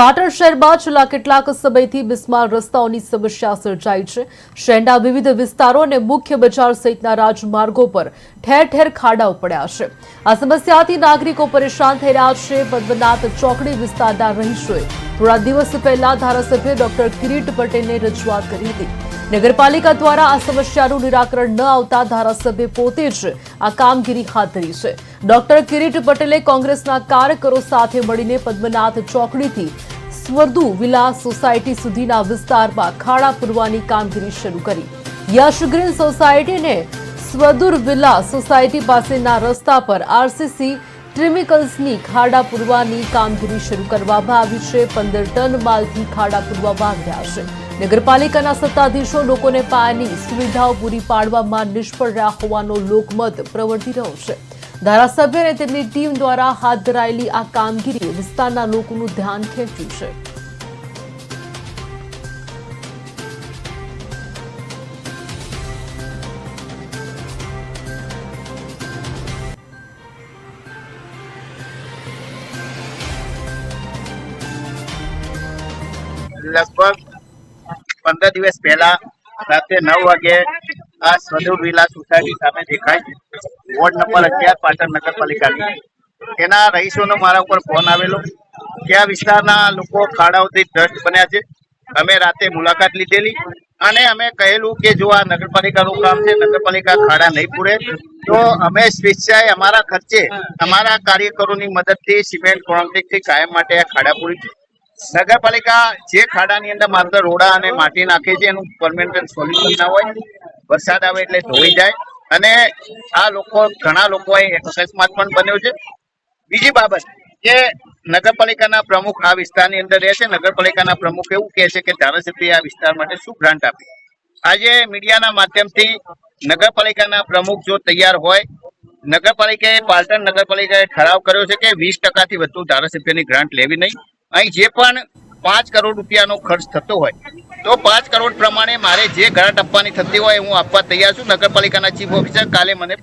પાટણ શહેરમાં છેલ્લા કેટલાક સમયથી બિસ્માર રસ્તાઓની સમસ્યા સર્જાઈ છે. શહેરના વિવિધ વિસ્તારો અને મુખ્ય બજાર સહિતના રાજમાર્ગો પર ઠેર ઠેર ખાડાઓ પડ્યા છે. આ સમસ્યાથી નાગરિકો પરેશાન થઈ રહ્યા છે. પદ્મનાથ ચોકડી વિસ્તારના રહીશોએ થોડા દિવસ પહેલા ધારાસભ્ય ડોક્ટર કિરીટ પટેલને રજૂઆત કરી હતી. નગરપાલિકા દ્વારા આ સમસ્યાનું નિરાકરણ ન આવતા ધારાસભ્ય પોતે જ આ કામગીરી હાથ ધરી છે. ડોક્ટર કિરીટ પટેલે કોંગ્રેસના કાર્યકરો સાથે મળીને પદ્મનાથ ચોકડીથી સ્વર્દુ વિલા સોસાયટી સુધીના વિસ્તારમાં ખાડા પૂરવાની કામગીરી શરૂ કરી. યશ ગ્રીન સોસાયટીને સ્વદુર વિલા સોસાયટી પાસેના રસ્તા પર આરસીસી ટ્રિમિકલ્સની ખાડા પૂરવાની કામગીરી શરૂ કરવામાં આવી છે. પંદર ટન માલથી ખાડા પૂરવામાં આવ્યા છે. નગરપાલિકાના સત્તાધીશો લોકોને પાયાની સુવિધાઓ પૂરી પાડવામાં નિષ્ફળ રહ્યા હોવાનો લોકમત પ્રવર્તી રહ્યો છે. ધારાસભ્ય અને તેમની ટીમ દ્વારા હાથ ધરાયેલી આ કામગીરી વિસ્તારના લોકોનું ધ્યાન ખેંચ્યું છે. લગભગ પંદર દિવસ પહેલા રાત્રે નવ વાગે આ સદુર વિલા સોસાયટી સામે દેખાય છે. વોર્ડ નંબર અગિયાર, પાટણ નગરપાલિકાની. તેના રહીશોનો મારા ઉપર ફોન આવેલો. કે આ વિસ્તારના લોકો ખાડાઓથી ટ્રસ્ટ બન્યા છે. અમે રાતે મુલાકાત લીધેલી અને અમે કહેલું કે જો આ નગરપાલિકાનું કામ છે, નગરપાલિકા ખાડા નહીં પૂરે, તો અમે સ્વેચ્છાએ અમારા ખર્ચે, અમારા કાર્યકરોની મદદથી સિમેન્ટ કોન્ક્રીટથી કાયમ માટે આ ખાડા પૂરી છે. નગરપાલિકા જે ખાડાની અંદર માત્ર રોડા અને માટી નાખે છે, એનું પરમેનન્ટ સોલ્યુશન ના હોય, વરસાદ આવે એટલે ધોઈ જાય. અને આ લોકો, ઘણા લોકો અકસ્માત પણ બન્યો છે. બીજી બાબત કે નગરપાલિકાના પ્રમુખ આ વિસ્તારની અંદર રહે છે. નગરપાલિકાના પ્રમુખ એવું કહે છે કે ધારાસભ્ય આ વિસ્તાર માટે શું ગ્રાન્ટ આપે. આજે મીડિયાના માધ્યમથી નગરપાલિકાના પ્રમુખ જો તૈયાર હોય, નગરપાલિકાએ પાલટણ નગરપાલિકાએ ઠરાવ કર્યો છે કે વીસ ટકાથી વધુ ધારાસભ્યની ગ્રાન્ટ લેવી નહીં. અહીં જે પણ પાંચ કરોડ રૂપિયાનો ખર્ચ થતો હોય, તો પાંચ કરોડ પ્રમાણે મારે જે ગ્રાન્ટ આપવાની થતી હોય હું આપવા તૈયાર છું. નગરપાલિકાના ચીફ ઓફિસર કાલે મને